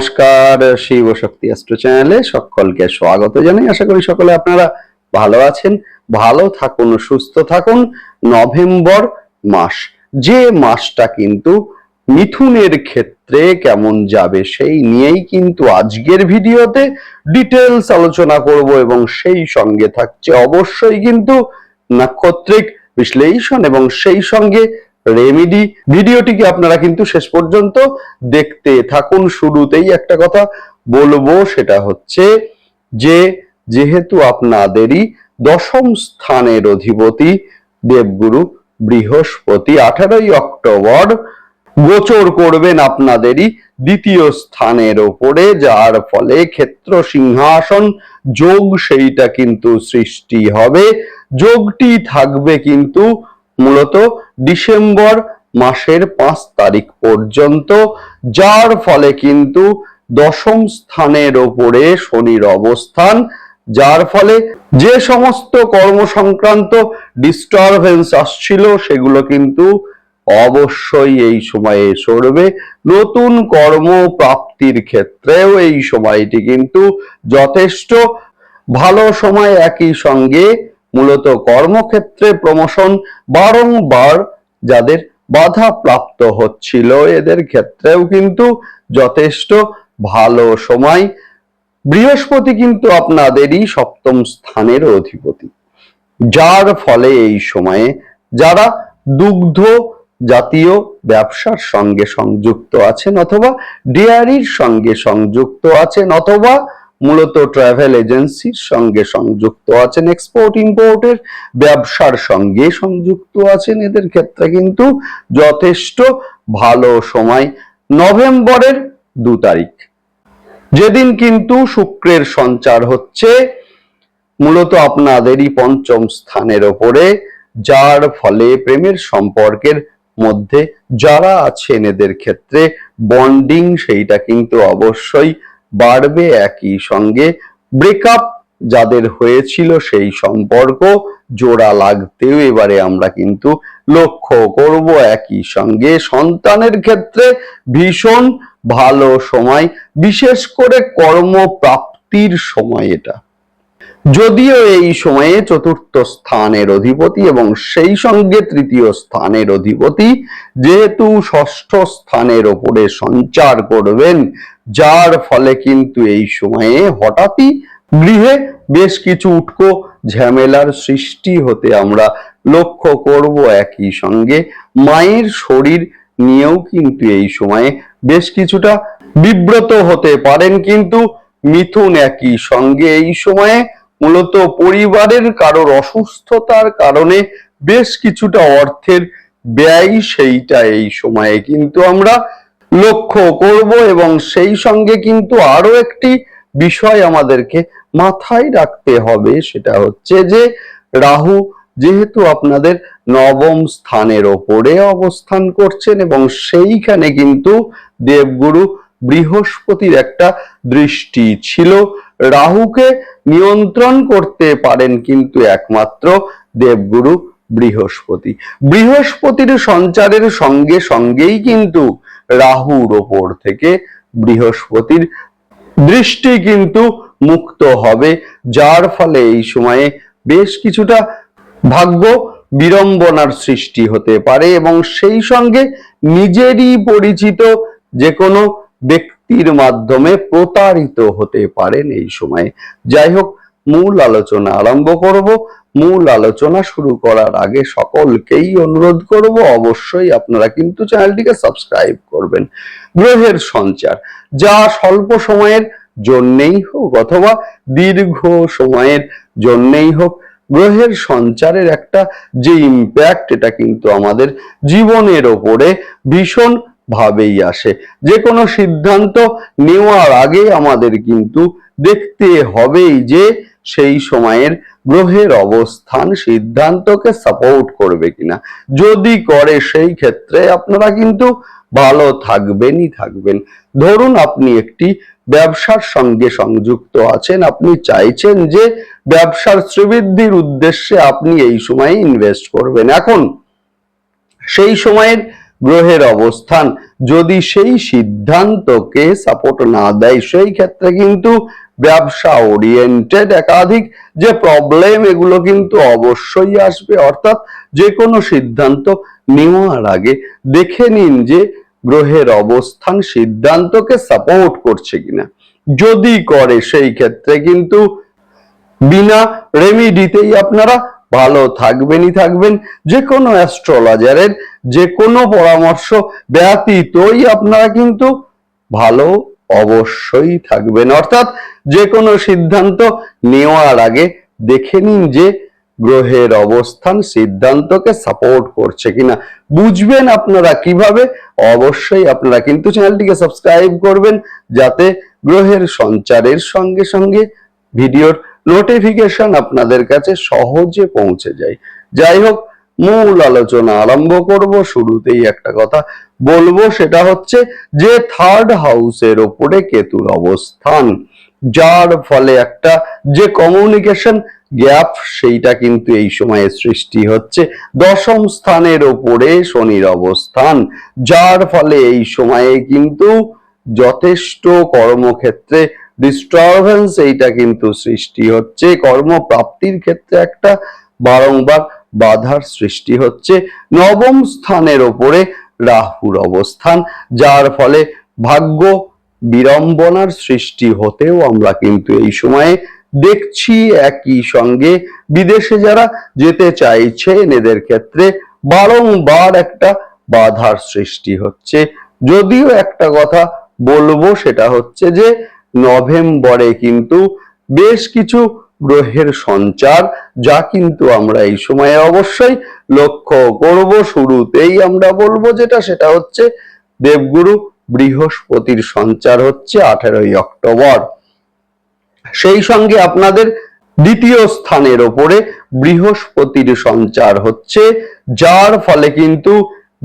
নমস্কার, শিব শক্তি অ্যাস্ট্রো চ্যানেলে সকলকে স্বাগত জানাই। আশা করি সকলে আপনারা ভালো আছেন, ভালো থাকুন, সুস্থ থাকুন। নভেম্বর মাস, যে মাসটা কিন্তু মিথুনের ক্ষেত্রে কেমন যাবে সেই নিয়েই কিন্তু আজকের ভিডিওতে ডিটেলস আলোচনা করব এবং সেই সঙ্গে থাকছে অবশ্যই কিন্তু নাক্ষত্রিক বিশ্লেষণ এবং সেই সঙ্গে রেমিডি ভিডিওটিকে আপনারা কিন্তু শেষ পর্যন্ত দেখতে থাকুন। শুরুতেই একটা কথা বলব, সেটা হচ্ছে যে, যেহেতু আপনাদেরই দশম স্থানের অধিপতি দেবগুরু বৃহস্পতি আঠারোই অক্টোবর গোচর করবেন আপনাদেরই দ্বিতীয় স্থানের ওপরে, যার ফলে ক্ষেত্র সিংহাসন যোগ সেইটা কিন্তু সৃষ্টি হবে। যোগটি থাকবে কিন্তু মূলত ডিসেম্বর মাসের পাঁচ তারিখ পর্যন্ত, যার ফলে কিন্তু দশম স্থানের ওপরে শনির অবস্থান, যার ফলে যে সমস্ত কর্ম সংক্রান্ত ডিস্টারবেন্স আসছিল সেগুলো কিন্তু অবশ্যই এই সময়ে সরবে। নতুন কর্ম প্রাপ্তির ক্ষেত্রেও এই সময়টি কিন্তু যথেষ্ট। ভালো সময় একই সঙ্গে মূলত কর্মক্ষেত্রে প্রমোশন বারংবার যাদের বাধা প্রাপ্ত হচ্ছিল, এদের ক্ষেত্রেও কিন্তু যথেষ্ট ভালো সময়। বৃহস্পতি কিন্তু আপনাদেরই সপ্তম স্থানের অধিপতি। যার ফলে এই সময়ে যারা দুগ্ধ জাতীয় ব্যবসার সঙ্গে সংযুক্ত আছেন অথবা ডেয়ারির সঙ্গে সংযুক্ত আছেন অথবা মূলত ট্রাভেল এজেন্সির সঙ্গে সংযুক্ত আছেন এক্সপোর্ট ইম্পোর্টের ব্যবসার সঙ্গে সংযুক্ত আছেন। এদের ক্ষেত্রে কিন্তু যথেষ্ট ভালো সময় নভেম্বরের দু তারিখ। যেদিন কিন্তু শুক্রের সঞ্চার হচ্ছে, মূলত আপনাদেরই পঞ্চম স্থানের ওপরে, যার ফলে প্রেমের সম্পর্কের মধ্যে যারা আছেন, এদের ক্ষেত্রে বন্ডিং সেইটা কিন্তু অবশ্যই বাড়বে একই সঙ্গে ব্রেকআপ যাদের হয়েছিল সেই সম্পর্ক জোড়া লাগতেও এবারে আমরা কিন্তু লক্ষ্য করব একই সঙ্গে সন্তানের ক্ষেত্রে ভীষণ ভালো সময়, বিশেষ করে কর্মপ্রাপ্তির সময় এটা। যদিও এই সময়ে চতুর্থ স্থানের অধিপতি এবং সেই সঙ্গে তৃতীয় স্থানের অধিপতি, যেহেতু ষষ্ঠ স্থানের ওপরে সঞ্চার করবেন যার ফলে কিন্তু এই সময়ে হঠাৎই গৃহে বেশ কিছু উটকো ঝামেলার সৃষ্টি হতে আমরা লক্ষ্য করব একই সঙ্গে। মায়ের শরীর নিয়েও কিন্তু এই সময়ে বেশ কিছুটা বিব্রত হতে পারেন, কিন্তু মিথুন একই সঙ্গে এই সময়ে মূলত পরিবারের কারোর অসুস্থতার কারণে বেশ কিছুটা অর্থের ব্যয় সেইটা এই সময়ে কিন্তু আমরা লক্ষ্য করব এবং সেই সঙ্গে কিন্তু আরও একটি বিষয় আমাদেরকে মাথায় রাখতে হবে, সেটা হচ্ছে যে রাহু যেহেতু আপনাদের নবম স্থানের ওপরে অবস্থান করছেন এবং সেইখানে কিন্তু দেবগুরু বৃহস্পতির একটা দৃষ্টি ছিল। রাহুকে নিয়ন্ত্রণ করতে পারেন কিন্তু একমাত্র দেবগুরু বৃহস্পতি। বৃহস্পতির সঞ্চারের সঙ্গে সঙ্গেই কিন্তু রাহুর ওপর থেকে বৃহস্পতির দৃষ্টি কিন্তু মুক্ত হবে, যার ফলে এই সময়ে বেশ কিছুটা ভাগ্য বিড়ম্বনার সৃষ্টি হতে পারে এবং সেই সঙ্গে নিজেরই পরিচিত যে কোনো ব্যক্তির মাধ্যমে প্রতারিত হতে পারেন এই সময়ে। যাই হোক মূল আলোচনা আরম্ভ করব। মূল আলোচনা শুরু করার আগে সকলকেই অনুরোধ করব, অবশ্যই আপনারা কিন্তু চ্যানেলটিকে সাবস্ক্রাইব করবেন। গ্রহের সঞ্চার, যা স্বল্প সময়ের জন্যেই হোক অথবা দীর্ঘ সময়ের জন্যেই হোক, গ্রহের সঞ্চারের একটা যে ইম্প্যাক্ট এটা কিন্তু আমাদের জীবনের ওপরে ভীষণ ভাবেই আসে। যে কোনো সিদ্ধান্ত নেওয়ার আগে আমাদের কিন্তু দেখতে হবেই যে সেই সময়ের গ্রহের অবস্থান সিদ্ধান্তকে সাপোর্ট করবে কিনা। যদি করে সেই ক্ষেত্রে আপনারা কিন্তু ভালো থাকবেনই থাকবেন। ধরুন আপনি একটি ব্যবসার সঙ্গে সংযুক্ত আছেন, আপনি চাইছেন যে ব্যবসার শ্রীবৃদ্ধির উদ্দেশ্যে আপনি এই সময়ে ইনভেস্ট করবেন। এখন সেই সময়ের গ্রহের অবস্থান যদি সেই সিদ্ধান্তকে সাপোর্ট না দেয়, সেই ক্ষেত্রে কিন্তু ব্যবসা ওরিয়েন্টেড একাধিক যে প্রবলেম এগুলো কিন্তু অবশ্যই আসবে। অর্থাৎ যে কোনো সিদ্ধান্ত নেওয়ার আগে দেখে নিন যে গ্রহের অবস্থান সিদ্ধান্তকে সাপোর্ট করছে কিনা। যদি করে, সেই ক্ষেত্রে কিন্তু বিনা রেমিডিতেই আপনারা ভালো থাকবেনই থাকবেন। যে কোনো অ্যাস্ট্রোলজারের যে কোনো পরামর্শ ব্যতীতই আপনারা কিন্তু ভালো অবশ্যই থাকবেন। অর্থাৎ যে কোনো সিদ্ধান্ত নেওয়ার আগে দেখে নিন যে গ্রহের অবস্থান সিদ্ধান্তকে সাপোর্ট করছে কিনা। বুঝবেন আপনারা কীভাবে? অবশ্যই আপনারা কিন্তু চ্যানেলটিকে সাবস্ক্রাইব করবেন যাতে গ্রহের সঞ্চারের সঙ্গে সঙ্গে ভিডিওর নোটিফিকেশন আপনাদের কাছে সহজে পৌঁছে যায়। যাই হোক মূল আলোচনা আরম্ভ করব। শুরুতেই একটা কথা বলব, সেটা হচ্ছে যে থার্ড হাউসের ওপরে কেতুর অবস্থান, যার ফলে একটা যে কমিউনিকেশন গ্যাপ সেইটা কিন্তু এই সময়ে সৃষ্টি হচ্ছে দশম স্থানের ওপরে শনির অবস্থান, যার ফলে এই সময়ে কিন্তু যথেষ্ট কর্মক্ষেত্রে ডিস্টারবেন্স এইটা কিন্তু সৃষ্টি হচ্ছে। কর্মপ্রাপ্তির ক্ষেত্রে একটা বারংবার বাধার সৃষ্টি হচ্ছে নবম স্থানের ওপরে রাহুর অবস্থান, যার ফলে ভাগ্য বিড়ম্বনার সৃষ্টি হতেও আমরা কিন্তু এই সময়ে দেখছি একই সঙ্গে। বিদেশে যারা যেতে চাইছেন এদের ক্ষেত্রে বারংবার একটা বাধার সৃষ্টি হচ্ছে। যদিও একটা কথা বলব, সেটা হচ্ছে যে নভেম্বরে কিন্তু বেশ কিছু গ্রহের সঞ্চার, যা কিন্তু আমরা এই সময়ে অবশ্যই লক্ষ্য করব। শুরুতেই আমরা বলব যেটা, সেটা হচ্ছে দেবগুরু বৃহস্পতির সঞ্চার হচ্ছে আঠেরোই অক্টোবর। সেই সঙ্গে আপনাদের দ্বিতীয় স্থানের ওপরে বৃহস্পতির সঞ্চার হচ্ছে, যার ফলে কিন্তু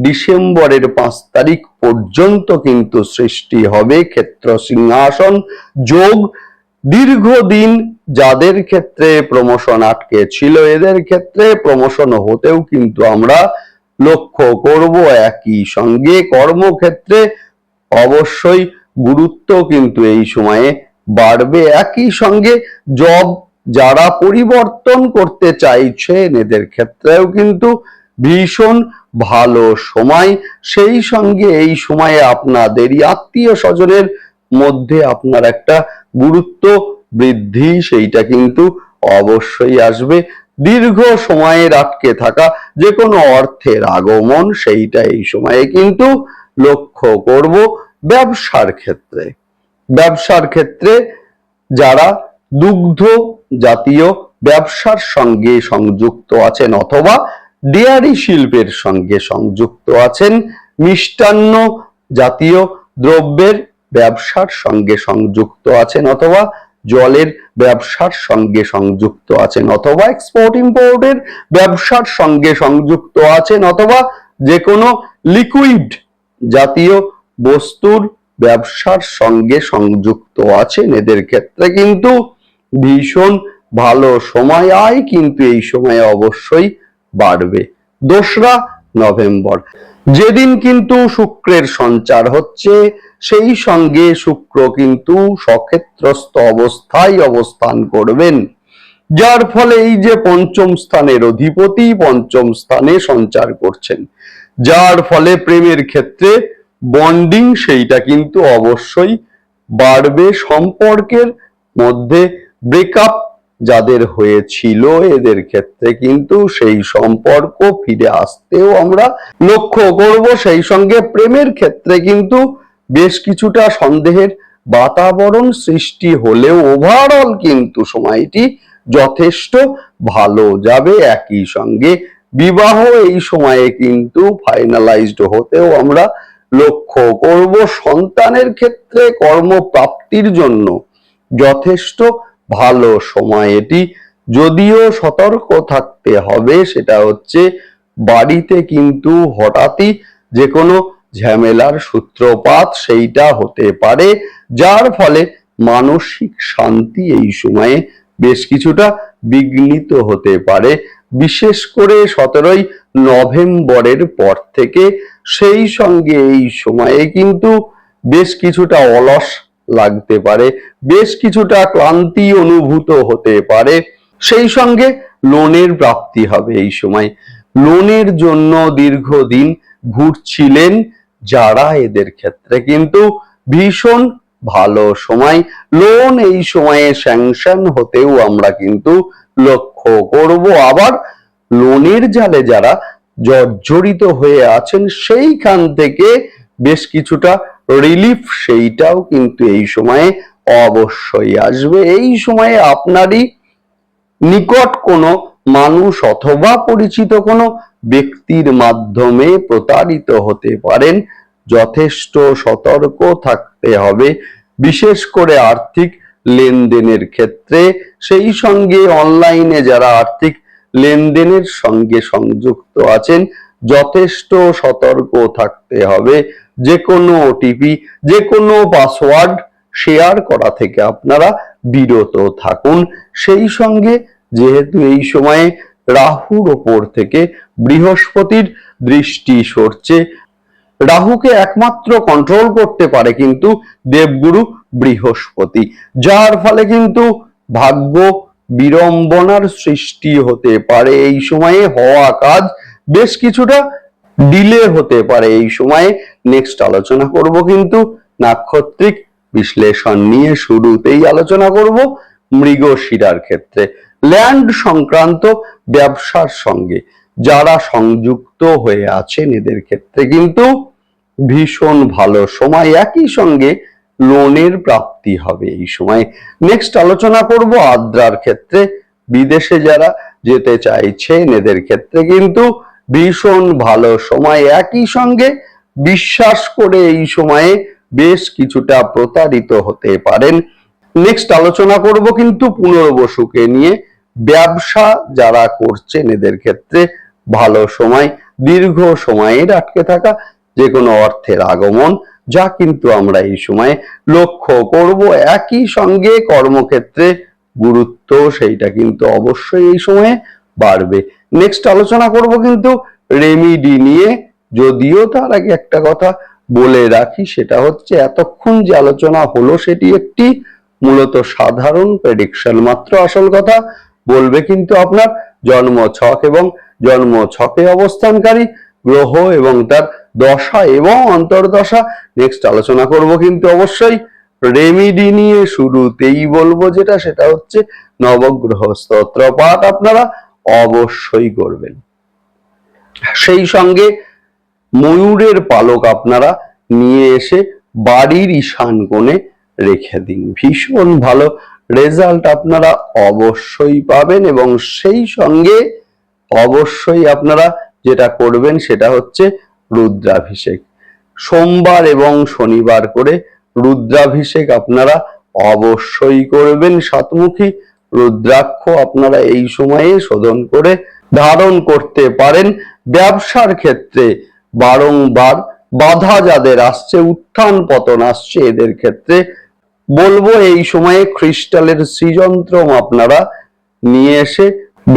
ডিসেম্বরের পাঁচ তারিখ পর্যন্ত কিন্তু সৃষ্টি হবে ক্ষেত্র সিংহাসন, যোগ দীর্ঘদিন যাদের ক্ষেত্রে প্রমোশন আটকে ছিল, এদের ক্ষেত্রে প্রমোশন হতেও কিন্তু আমরা লক্ষ্য করব একই সঙ্গে। কর্মক্ষেত্রে অবশ্যই গুরুত্ব কিন্তু এই সময়ে বাড়বে। একই সঙ্গে জব যারা পরিবর্তন করতে চাইছেন, এদের ক্ষেত্রেও কিন্তু ভীষণ ভালো সময়। সেই সঙ্গে এই সময়ে আপনাদেরই আত্মীয় স্বজনের মধ্যে আপনার একটা গুরুত্ব বৃদ্ধি সেইটা কিন্তু অবশ্যই আসবে। দীর্ঘ সময়ের আটকে থাকা যে কোনো অর্থের আগমন সেইটা এই সময়ে কিন্তু লক্ষ্য করব ব্যবসার ক্ষেত্রে। ব্যবসার ক্ষেত্রে যারা দুগ্ধ জাতীয় ব্যবসার সঙ্গে সংযুক্ত আছেন অথবা ডেয়ারি শিল্পের সঙ্গে সংযুক্ত আছেন, মিষ্টান্ন জাতীয় দ্রব্যের ব্যবসার সঙ্গে সংযুক্ত আছেন অথবা জলের ব্যবসার সঙ্গে সংযুক্ত আছেন অথবা এক্সপোর্ট ইম্পোর্টের ব্যবসার সঙ্গে সংযুক্ত আছেন অথবা যে কোনো লিকুইড জাতীয় বস্তুর ব্যবসার সঙ্গে সংযুক্ত আছেন। এদের ক্ষেত্রে কিন্তু ভীষণ ভালো সময়, আয় কিন্তু এই সময়ে অবশ্যই বাড়বে। দোসরা নভেম্বর। যেদিন কিন্তু শুক্রের সঞ্চার হচ্ছে সেই সঙ্গে শুক্র কিন্তু সক্ষেত্রস্থ অবস্থায় অবস্থান করবেন। যার ফলে এই যে পঞ্চম স্থানের অধিপতি পঞ্চম স্থানে সঞ্চার করছেন। যার ফলে প্রেমের ক্ষেত্রে বন্ডিং সেইটা কিন্তু অবশ্যই বাড়বে সম্পর্কের মধ্যে ব্রেকআপ যাদের হয়েছিল, এদের ক্ষেত্রে কিন্তু সেই সম্পর্ক ফিরে আসতেও আমরা লক্ষ্য করব। সেই সঙ্গে প্রেমের ক্ষেত্রে কিন্তু বেশ কিছুটা সন্দেহের বাতাবরণ সৃষ্টি হলেও ওভারঅল কিন্তু সময়টি যথেষ্ট ভালো যাবে একই সঙ্গে। বিবাহ এই সময়ে কিন্তু ফাইনালাইজড হতেও আমরা লক্ষ্য করব। সন্তানের ক্ষেত্রে কর্মপ্রাপ্তির জন্য যথেষ্ট ভালো সময় এটি। যদিও সতর্ক থাকতে হবে, সেটা হচ্ছে বাড়িতে কিন্তু হঠাৎই যে কোনো ঝামেলার সূত্রপাত সেইটা হতে পারে, যার ফলে মানসিক শান্তি এই সময়ে বেশ কিছুটা বিঘ্নিত হতে পারে। বিশেষ করে সতেরোই নভেম্বরের পর থেকে সেই সঙ্গে এই সময়ে কিন্তু বেশ কিছুটা অলস লাগতে পারে, বেশ কিছুটা ক্লান্তি অনুভূত হতে পারে। সেই সঙ্গে লোনের প্রাপ্তি হবে এই সময়। লোনের জন্য দীর্ঘদিন ঘুরছিলেন যারা এদের ক্ষেত্রে কিন্তু ভীষণ ভালো সময়। লোন এই সময়ে স্যাংশন হতেও আমরা কিন্তু লক্ষ্য করব। আবার লোনের জালে যারা জর্জরিত হয়ে আছেন, সেইখান থেকে বেশ কিছুটা রিলিফ সেইটাও কিন্তু এই সময়ে অবশ্যই আসবে। এই সময়ে আপনারই নিকট কোনো মানুষ অথবা পরিচিত কোনো ব্যক্তির মাধ্যমে প্রতারিত হতে পারেন। যথেষ্ট সতর্ক থাকতে হবে, বিশেষ করে আর্থিক লেনদেনের ক্ষেত্রে। সেই সঙ্গে অনলাইনে যারা আর্থিক লেনদেনের সঙ্গে সংযুক্ত আছেন, যথেষ্ট সতর্ক থাকতে হবে। যে কোনো ওটিপি যে কোনো পাসওয়ার্ড শেয়ার করা থেকে আপনারা বিরত থাকুন। সেই সঙ্গে যেহেতু এই সময়ে রাহুর ওপর থেকে বৃহস্পতির দৃষ্টি সরছে, রাহুকে একমাত্র কন্ট্রোল করতে পারে কিন্তু দেবগুরু বৃহস্পতি, যার ফলে কিন্তু ভাগ্য বিড়ম্বনার সৃষ্টি হতে পারে। এই সময়ে হওয়া কাজ বেশ কিছুটা ডিলে হতে পারে। এই সময়ে নেক্সট আলোচনা করব কিন্তু নাক্ষত্রিক বিশ্লেষণ নিয়ে শুরুতেই আলোচনা করব মৃগশিরার ক্ষেত্রে। ল্যান্ড সংক্রান্ত ব্যবসার সঙ্গে যারা সংযুক্ত হয়ে আছেন এদের ক্ষেত্রে কিন্তু ভীষণ ভালো সময়। একই সঙ্গে লোনের প্রাপ্তি হবে এই সময়। নেক্সট আলোচনা করব আদ্রার ক্ষেত্রে। বিদেশে যারা যেতে চাইছেন এদের ক্ষেত্রে কিন্তু ভীষণ ভালো সময়। একই সঙ্গে বিশ্বাস করে এই সময়ে বেশ কিছুটা প্রতারিত হতে পারেন। নেক্সট আলোচনা করব কিন্তু পুনর্বসুকে নিয়ে। ব্যবসা যারা করছেন, এদের ক্ষেত্রে ভালো সময়, দীর্ঘ সময়ের আটকে থাকা যে কোনো অর্থের আগমন, যা কিন্তু আমরা এই সময়ে লক্ষ্য করব। একই সঙ্গে কর্মক্ষেত্রে গুরুত্ব সেইটা কিন্তু অবশ্যই এই সময়ে বাড়বে। নেক্সট আলোচনা করব কিন্তু রেমিডি নিয়ে। যদিও তার আগে একটা কথা বলে রাখি, সেটা হচ্ছে এতক্ষণ যে আলোচনা হলো, সেটি একটি মূলত সাধারণ প্রেডিকশন মাত্র আসল কথা। বলবে কিন্তু আপনার জন্ম ছক এবং জন্ম ছকে অবস্থানকারী গ্রহ এবং তার দশা এবং অন্তর্দশা। নেক্সট আলোচনা করব কিন্তু অবশ্যই রেমিডি নিয়ে শুরুতেই বলব যেটা, সেটা হচ্ছে নবগ্রহ স্তোত্র পাঠ আপনারা অবশ্যই করবেন। সেই সঙ্গে ময়ূরের পালক আপনারা নিয়ে এসে বাড়ির ঈশান কোণে রেখে দিন। ভীষণ ভালো রেজাল্ট আপনারা অবশ্যই পাবেন এবং সেই সঙ্গে অবশ্যই আপনারা যেটা করবেন সেটা হচ্ছে রুদ্রাভিষেক। সোমবার এবং শনিবার করে রুদ্রাভিষেক আপনারা অবশ্যই করবেন। সাতমুখী রুদ্রাক্ষ আপনারা এই সময়ে শোধন করে ধারণ করতে পারেন। ব্যবসার ক্ষেত্রে বারংবার বাধা যাদের আসছে, উত্থান পতন আসছে, এদের ক্ষেত্রে বলব, এই সময়ে ক্রিস্টালের সৃযন্ত্রম আপনারা নিয়ে এসে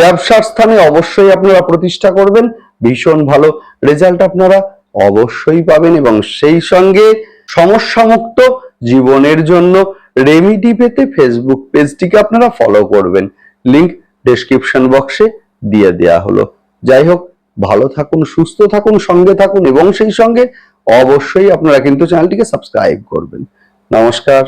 ব্যবসার স্থানে অবশ্যই আপনারা প্রতিষ্ঠা করবেন। ভীষণ ভালো রেজাল্ট আপনারা অবশ্যই পাবেন এবং সেই সঙ্গে সমস্যামুক্ত জীবনের জন্য রেমিডি পেতে ফেসবুক পেজটিকে আপনারা ফলো করবেন। লিংক ডেসক্রিপশন বক্সে দিয়ে দেয়া হলো। যাই হোক, ভালো থাকুন, সুস্থ থাকুন, সঙ্গে থাকুন এবং সেই সঙ্গে অবশ্যই আপনারা কিন্তু চ্যানেলটিকে সাবস্ক্রাইব করবেন। নমস্কার।